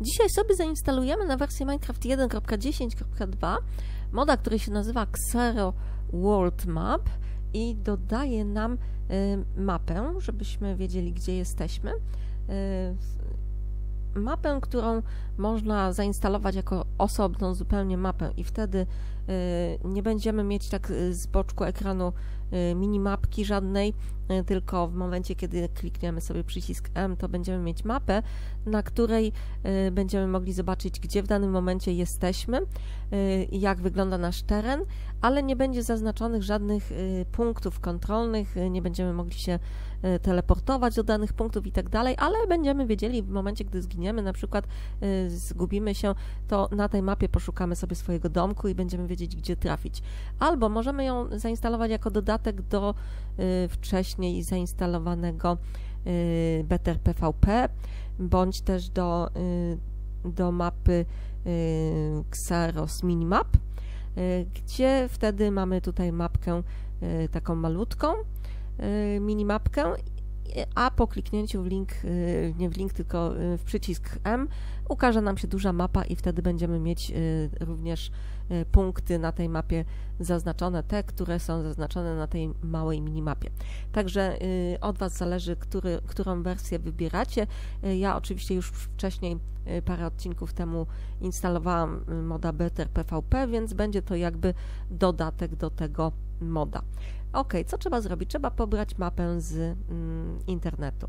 Dzisiaj sobie zainstalujemy na wersję Minecraft 1.10.2 moda, który się nazywa Xero World Map i dodaje nam y, mapę, żebyśmy wiedzieli, gdzie jesteśmy. Y, mapę, którą można zainstalować jako osobną zupełnie mapę i wtedy y, nie będziemy mieć tak z boczku ekranu minimapki żadnej, tylko w momencie, kiedy klikniemy sobie przycisk M, to będziemy mieć mapę, na której będziemy mogli zobaczyć, gdzie w danym momencie jesteśmy, jak wygląda nasz teren, ale nie będzie zaznaczonych żadnych punktów kontrolnych, nie będziemy mogli się teleportować do danych punktów i tak dalej, ale będziemy wiedzieli w momencie, gdy zginiemy, na przykład zgubimy się, to na tej mapie poszukamy sobie swojego domku i będziemy wiedzieć, gdzie trafić. Albo możemy ją zainstalować jako dodatek do wcześniej zainstalowanego Better PvP, bądź też do, do mapy Xeros Minimap, gdzie wtedy mamy tutaj mapkę taką malutką, minimapkę a po kliknięciu w link, y, nie w link, tylko y, w przycisk M, ukaże nam się duża mapa i wtedy będziemy mieć y, również punkty na tej mapie zaznaczone, te, które są zaznaczone na tej małej minimapie. Także od Was zależy, który, którą wersję wybieracie. Ja oczywiście już wcześniej, parę odcinków temu instalowałam moda Better PvP, więc będzie to jakby dodatek do tego moda. Ok, co trzeba zrobić? Trzeba pobrać mapę z mm, internetu.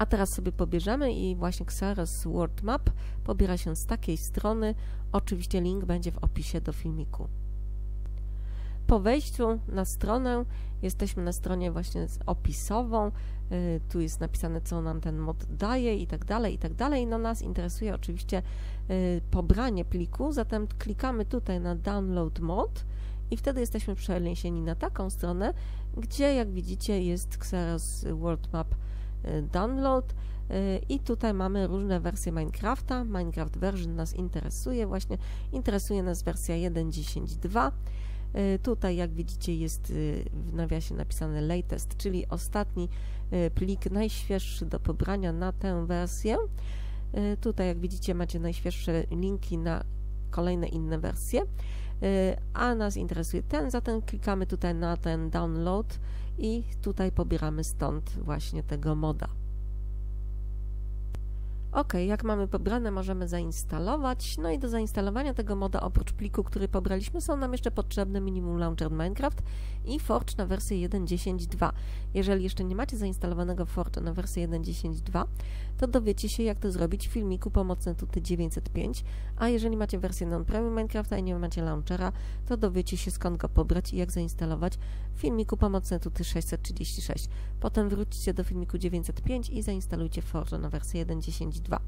A teraz sobie pobierzemy i właśnie Xeros World Map pobiera się z takiej strony. Oczywiście link będzie w opisie do filmiku. Po wejściu na stronę jesteśmy na stronie właśnie opisową. Y, tu jest napisane, co nam ten mod daje i tak dalej, i tak dalej. No nas interesuje oczywiście y, pobranie pliku, zatem klikamy tutaj na Download Mod i wtedy jesteśmy przeniesieni na taką stronę, gdzie jak widzicie jest Xeros World Map download y, i tutaj mamy różne wersje Minecrafta. Minecraft version nas interesuje, właśnie interesuje nas wersja 1.10.2. Y, tutaj, jak widzicie, jest w nawiasie napisane latest, czyli ostatni plik najświeższy do pobrania na tę wersję. Tutaj, jak widzicie, macie najświeższe linki na kolejne inne wersje, a nas interesuje ten, zatem klikamy tutaj na ten download i tutaj pobieramy stąd właśnie tego moda. Ok, jak mamy pobrane, możemy zainstalować. No i do zainstalowania tego moda, oprócz pliku, który pobraliśmy, są nam jeszcze potrzebne Minimum Launcher Minecraft i Forge na wersję 1.10.2. Jeżeli jeszcze nie macie zainstalowanego Forge na wersję 1.10.2, to dowiecie się, jak to zrobić w filmiku Pomocne Tuty 905, a jeżeli macie wersję non-premium Minecrafta i nie macie launchera, to dowiecie się, skąd go pobrać i jak zainstalować w filmiku Pomocne Tuty 636. Potem wróćcie do filmiku 905 i zainstalujcie Forge na wersję 1.10.2. 2.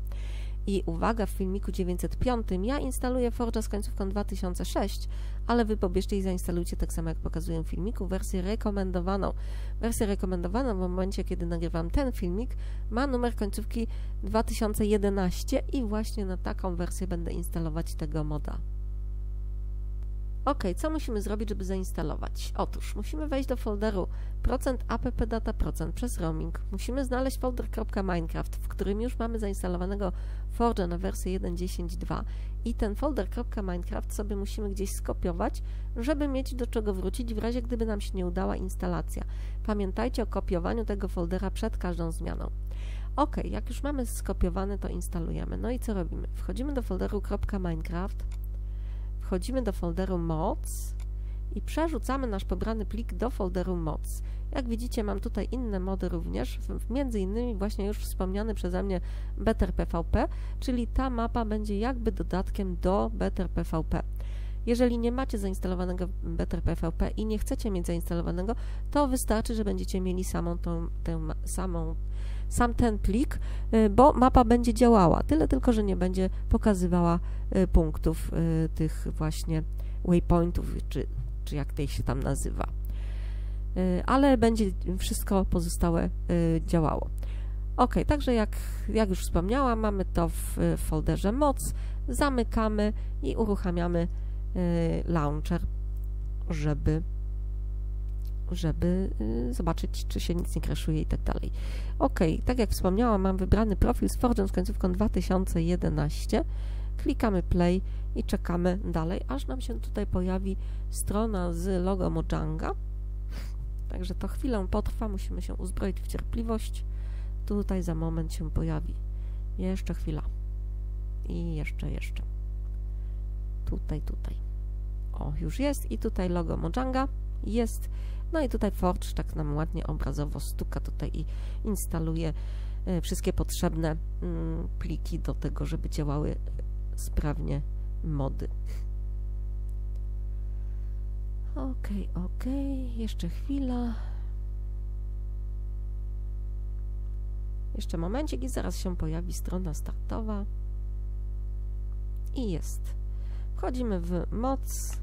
I uwaga, w filmiku 905 ja instaluję Forge'a z końcówką 2006, ale wy pobierzcie i zainstalujcie tak samo jak pokazuję w filmiku wersję rekomendowaną. Wersja rekomendowana w momencie, kiedy nagrywam ten filmik ma numer końcówki 2011 i właśnie na taką wersję będę instalować tego moda. Ok, co musimy zrobić, żeby zainstalować? Otóż musimy wejść do folderu %appdata przez roaming. Musimy znaleźć folder .minecraft, w którym już mamy zainstalowanego Forge'a na wersję 1.10.2 i ten folder .minecraft sobie musimy gdzieś skopiować, żeby mieć do czego wrócić w razie gdyby nam się nie udała instalacja. Pamiętajcie o kopiowaniu tego foldera przed każdą zmianą. Ok, jak już mamy skopiowany, to instalujemy. No i co robimy? Wchodzimy do folderu .minecraft wchodzimy do folderu moc i przerzucamy nasz pobrany plik do folderu moc. Jak widzicie, mam tutaj inne mody również, między innymi właśnie już wspomniany przeze mnie Better PvP, czyli ta mapa będzie jakby dodatkiem do Better PvP. Jeżeli nie macie zainstalowanego Better PVP i nie chcecie mieć zainstalowanego, to wystarczy, że będziecie mieli samą tą, tę samą sam ten plik, y, bo mapa będzie działała. Tyle tylko, że nie będzie pokazywała y, punktów y, tych właśnie waypointów, czy, czy jak tej się tam nazywa. Ale będzie wszystko pozostałe działało. Ok, także jak, jak już wspomniałam, mamy to w folderze moc, zamykamy i uruchamiamy launcher, żeby żeby y, zobaczyć, czy się nic nie crashuje i tak dalej. Ok, tak jak wspomniałam, mam wybrany profil z Forge'em z końcówką 2011. Klikamy play i czekamy dalej, aż nam się tutaj pojawi strona z logo Mojanga. Także to chwilę potrwa, musimy się uzbroić w cierpliwość. Tutaj za moment się pojawi. Jeszcze chwila. I jeszcze, jeszcze. Tutaj, tutaj. O, już jest i tutaj logo Mojanga jest. No i tutaj Forge tak nam ładnie obrazowo stuka tutaj i instaluje e, wszystkie potrzebne mm, pliki do tego, żeby działały sprawnie mody. Ok, ok, jeszcze chwila. Jeszcze momencik i zaraz się pojawi strona startowa. I jest. Wchodzimy w moc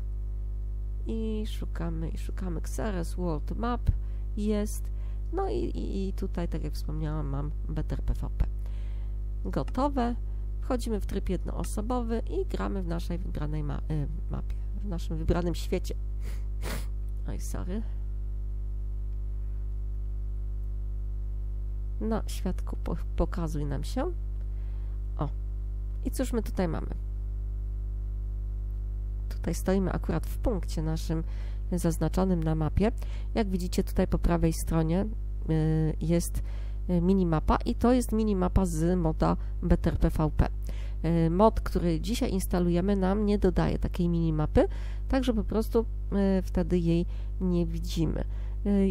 i szukamy, i szukamy Xeres World Map, jest, no i, i, tutaj, tak jak wspomniałam, mam Better PvP. Gotowe, wchodzimy w tryb jednoosobowy i gramy w naszej wybranej ma y, mapie, w naszym wybranym świecie. Oj, sorry. No, świadku, po pokazuj nam się. O, i cóż my tutaj mamy? Tutaj stoimy akurat w punkcie naszym zaznaczonym na mapie. Jak widzicie tutaj po prawej stronie y, jest y, minimapa i to jest minimapa z moda Better PvP. Y, mod, który dzisiaj instalujemy nam nie dodaje takiej minimapy, także po prostu wtedy jej nie widzimy.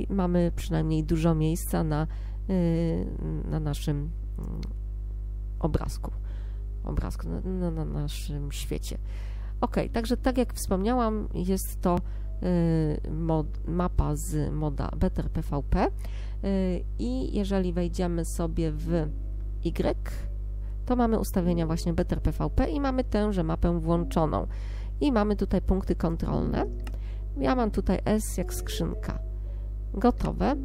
Mamy przynajmniej dużo miejsca na, na naszym mm, obrazku, obrazku na, na naszym świecie. Ok, także tak jak wspomniałam, jest to y, mod, mapa z moda Better PVP y, i jeżeli wejdziemy sobie w Y, to mamy ustawienia właśnie Better PVP i mamy tęże mapę włączoną. I mamy tutaj punkty kontrolne. Ja mam tutaj S jak skrzynka. Gotowe.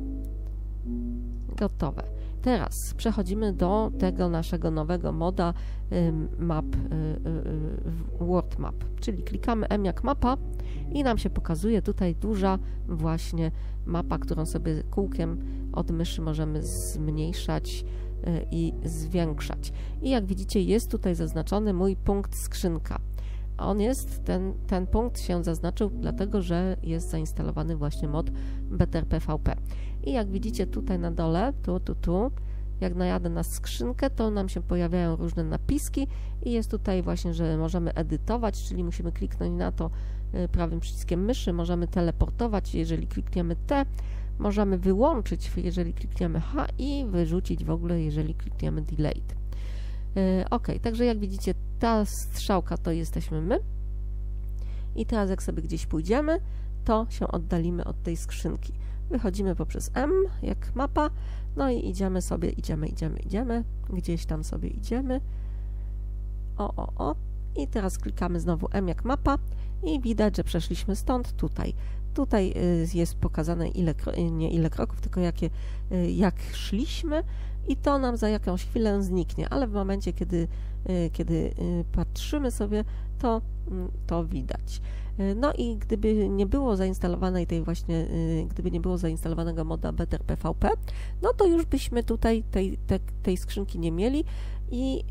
Gotowe. Teraz przechodzimy do tego naszego nowego moda map, y, y, y, World Map, czyli klikamy M jak mapa i nam się pokazuje tutaj duża właśnie mapa, którą sobie kółkiem od myszy możemy zmniejszać i zwiększać. I jak widzicie jest tutaj zaznaczony mój punkt skrzynka. On jest, ten, ten punkt się zaznaczył dlatego, że jest zainstalowany właśnie mod Better PvP. I jak widzicie tutaj na dole, tu, tu, tu, jak najadę na skrzynkę, to nam się pojawiają różne napiski i jest tutaj właśnie, że możemy edytować, czyli musimy kliknąć na to y, prawym przyciskiem myszy, możemy teleportować, jeżeli klikniemy T, możemy wyłączyć, jeżeli klikniemy H i wyrzucić w ogóle, jeżeli klikniemy Delete. Ok, także jak widzicie, ta strzałka to jesteśmy my. I teraz jak sobie gdzieś pójdziemy, to się oddalimy od tej skrzynki. Wychodzimy poprzez M, jak mapa, no i idziemy sobie, idziemy, idziemy, idziemy, gdzieś tam sobie idziemy. O, o, o. I teraz klikamy znowu M jak mapa i widać, że przeszliśmy stąd tutaj. Tutaj y, jest pokazane ile, nie ile kroków, tylko jakie, y, jak szliśmy i to nam za jakąś chwilę zniknie, ale w momencie, kiedy, y, kiedy patrzymy sobie, to, mm, to widać. No i gdyby nie było zainstalowanej tej właśnie, gdyby nie było zainstalowanego moda Better PVP, no to już byśmy tutaj tej, tej, tej skrzynki nie mieli i,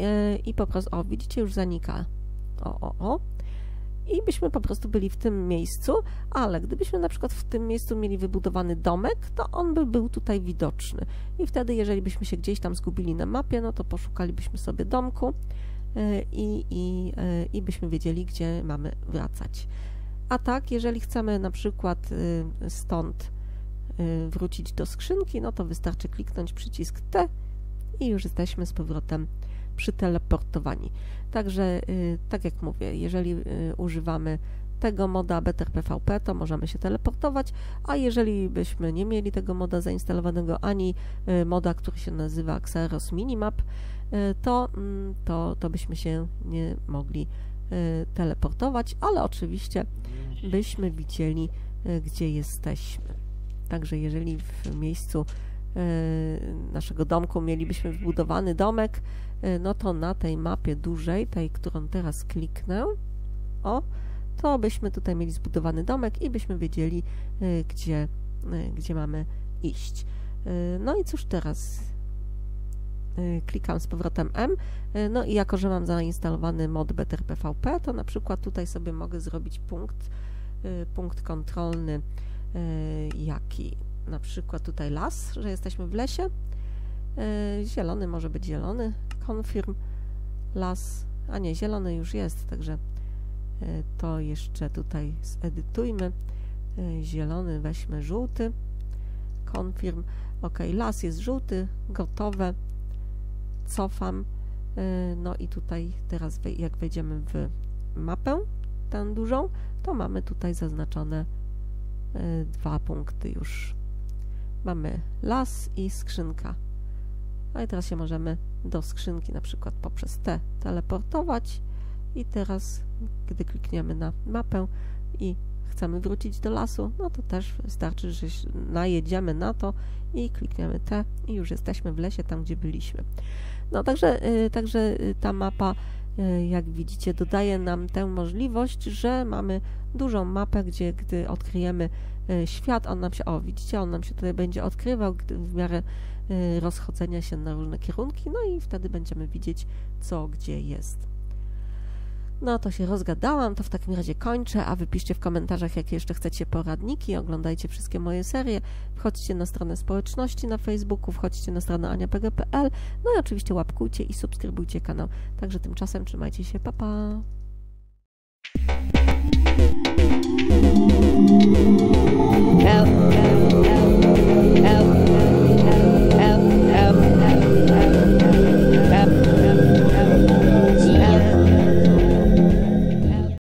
i po prostu, o widzicie, już zanika. O, o, o i byśmy po prostu byli w tym miejscu, ale gdybyśmy na przykład w tym miejscu mieli wybudowany domek, to on by był tutaj widoczny. I wtedy, jeżeli byśmy się gdzieś tam zgubili na mapie, no to poszukalibyśmy sobie domku e, i, i, e, i byśmy wiedzieli, gdzie mamy wracać. A tak, jeżeli chcemy na przykład e, stąd wrócić do skrzynki, no to wystarczy kliknąć przycisk T i już jesteśmy z powrotem przyteleportowani. Także, y, tak jak mówię, jeżeli y, używamy tego moda Better PvP, to możemy się teleportować, a jeżeli byśmy nie mieli tego moda zainstalowanego, ani moda, który się nazywa Xeros Minimap, to, mm, to, to byśmy się nie mogli teleportować, ale oczywiście byśmy widzieli, gdzie jesteśmy. Także jeżeli w miejscu naszego domku mielibyśmy wbudowany domek, no to na tej mapie dużej, tej, którą teraz kliknę, o, to byśmy tutaj mieli zbudowany domek i byśmy wiedzieli, e, gdzie, e, gdzie mamy iść. No i cóż teraz? Klikam z powrotem M, no i jako, że mam zainstalowany mod Better PvP, to na przykład tutaj sobie mogę zrobić punkt, punkt kontrolny, jaki na przykład tutaj las, że jesteśmy w lesie, zielony może być zielony, confirm, las, a nie, zielony już jest, także E, to jeszcze tutaj zedytujmy. E, zielony weźmy żółty. Confirm. Ok, las jest żółty, gotowe. Cofam. No i tutaj teraz jak wejdziemy w mapę, tę dużą, to mamy tutaj zaznaczone dwa punkty już. Mamy las i skrzynka. No i teraz się możemy do skrzynki na przykład poprzez T teleportować i teraz, gdy klikniemy na mapę i chcemy wrócić do lasu, no to też wystarczy, że najedziemy na to i klikniemy T i już jesteśmy w lesie, tam gdzie byliśmy. No także, y, także y, ta mapa, jak widzicie, dodaje nam tę możliwość, że mamy dużą mapę, gdzie gdy odkryjemy świat, on nam się, o widzicie, on nam się tutaj będzie odkrywał w miarę rozchodzenia się na różne kierunki, no i wtedy będziemy widzieć, co gdzie jest. No to się rozgadałam, to w takim razie kończę, a wypiszcie w komentarzach, jakie jeszcze chcecie poradniki, oglądajcie wszystkie moje serie, wchodźcie na stronę społeczności na Facebooku, wchodźcie na stronę aniapg.pl, no i oczywiście łapkujcie i subskrybujcie kanał. Także tymczasem trzymajcie się, papa! Pa.